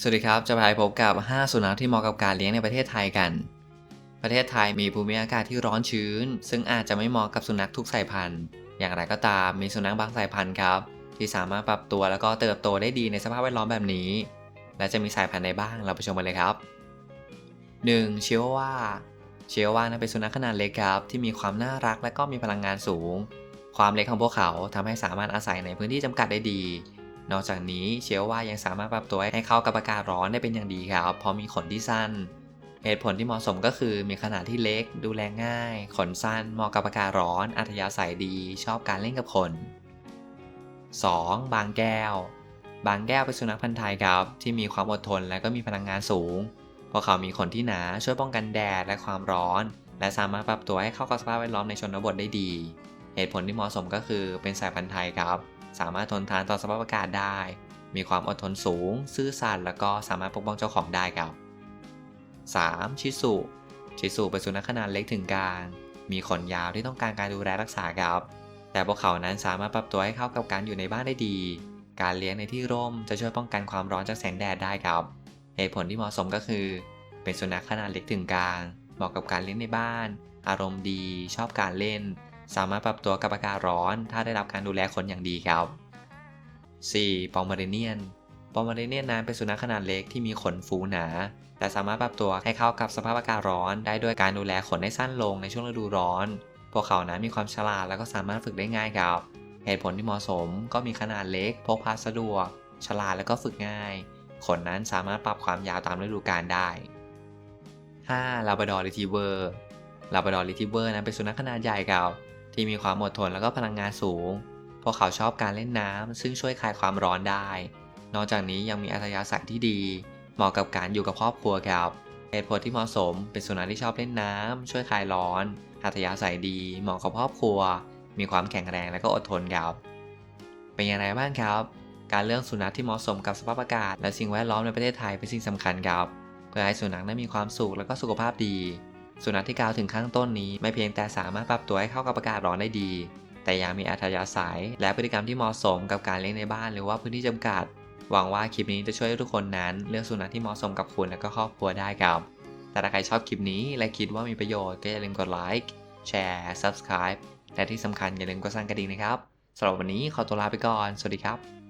สวัสดีครับ จะพาไปพบกับ 5 สุนัขที่เหมาะกับการเลี้ยงในประเทศไทยกัน ประเทศไทยมีภูมิอากาศที่ร้อนชื้น ซึ่งอาจจะไม่เหมาะกับสุนัขทุกสายพันธุ์ อย่างไรก็ตามมีสุนัขบางสายพันธุ์ครับที่สามารถปรับตัวแล้วก็เติบโตได้ดีในสภาพแวดล้อมแบบนี้ และจะมีสายพันธุ์ใดบ้างเราไปชมกันเลยครับ 1. เชิวว่าเชิวว่านั้นเป็นสุนัขขนาดเล็กครับที่มีความน่ารักและก็มีพลังงานสูง ความเล็กของพวกเขาทำให้สามารถอาศัยในพื้นที่จำกัดได้ดี นอกจากนี้เชียวว่ายังสามารถปรับตัวให้เข้ากับอากาศร้อนได้เป็นอย่างดีครับเพราะมีขนที่สั้น เหตุผลที่เหมาะสมก็คือมีขนาดที่เล็ก ดูแลง่าย ขนสั้นเหมาะกับอากาศร้อน อัธยาศัยดี ชอบการเล่นกับคน 2. บางแก้ว บางแก้วเป็นสุนัขพันธุ์ไทยครับ ที่มีความอดทนและก็มีพลังงานสูงพราะเขามีขนที่หนาช่วยป้องกันแดดและความร้อน และสามารถปรับตัวให้เข้ากับสภาพแวดล้อมในชนบทได้ดี เหตุผลที่เหมาะสมก็คือเป็นสายพันธุ์ไทยครับ สามารถทนทานต่อสภาพอากาศได้ มีความอดทนสูง ซื่อสัตย์แล้วก็สามารถปกป้องเจ้าของได้ครับ 3. ชิสุชิสุเป็นสุนัขขนาดเล็กถึงกลางมีขนยาวที่ต้องการการดูแลรักษาครับ แต่พวกเขานั้นสามารถปรับตัวให้เข้ากับการอยู่ในบ้านได้ดี การเลี้ยงในที่ร่มจะช่วยป้องกันความร้อนจากแสงแดดได้ครับ เหตุผลที่เหมาะสมก็คือ เป็นสุนัขขนาดเล็กถึงกลาง เหมาะกับการเลี้ยงในบ้าน อารมณ์ดี ชอบการเล่น สามารถปรับตัวกับอากาศร้อน ถ้าได้รับการดูแลคนอย่างดีครับ 4. ปอมเมเรเนียนปอมเมเรเนียนนั้นเป็นสุนัขขนาดเล็กที่มีขนฟูหนา แต่สามารถปรับตัวให้เข้ากับสภาพอากาศร้อน ได้ด้วยการดูแลขนให้สั้นลงในช่วงฤดูร้อน พวกเขานั้นมีความฉลาดและก็สามารถฝึกได้ง่ายครับ เหตุผลที่เหมาะสมก็มีขนาดเล็ก พกพาสะดวก ฉลาดและก็ฝึกง่าย ขนนั้นสามารถปรับความยาวตามฤดูกาลได้ 5. ลาบ r ดอร์ r ิทีเวอร์ลาบ r ดอร์ r ิทีเวอร์นั้นเป็นสุนัขขนาดใหญ่ครับ ที่มีความอดทนและก็พลังงานสูง พวกเขาชอบการเล่นน้ำซึ่งช่วยคลายความร้อนได้ นอกจากนี้ยังมีอัธยาศัยที่ดี เหมาะกับการอยู่กับครอบครัวครับเหตุผลที่เหมาะสมเป็นสุนัขที่ชอบเล่นน้ำช่วยคลายร้อน อัธยาศัยดี เหมาะกับครอบครัว มีความแข็งแรงและก็อดทนครับ เป็นอยังไงบ้างครับ การเลือกสุนัขที่เหมาะสมกับสภาพอากาศ และสิ่งแวดล้อมในประเทศไทยเป็นสิ่งสำคัญครับ เพื่อให้สุนัขนั้นมีความสุขและก็สุขภาพดี สุนัขที่กล่าวถึงข้างต้นนี้ไม่เพียงแต่สามารถปรับตัวให้เข้ากับอากาศร้อนได้ดี แต่ยังมีอัธยาศัย และพฤติกรรมที่เหมาะสมกับการเลี้ยงในบ้านหรือว่าพื้นที่จำกัด หวังว่าคลิปนี้จะช่วยให้ทุกคนนั้น เลือกสุนัขที่เหมาะสมกับคุณและก็ครอบครัวได้ครับ แต่ถ้าใครชอบคลิปนี้และคิดว่ามีประโยชน์ก็อย่าลืมกดไลค์แชร์ subscribe และที่สำคัญอย่าลืมกดสั่นกระดิ่งนะครับสำหรับวันนี้ขอตัวลาไปก่อน สวัสดีครับ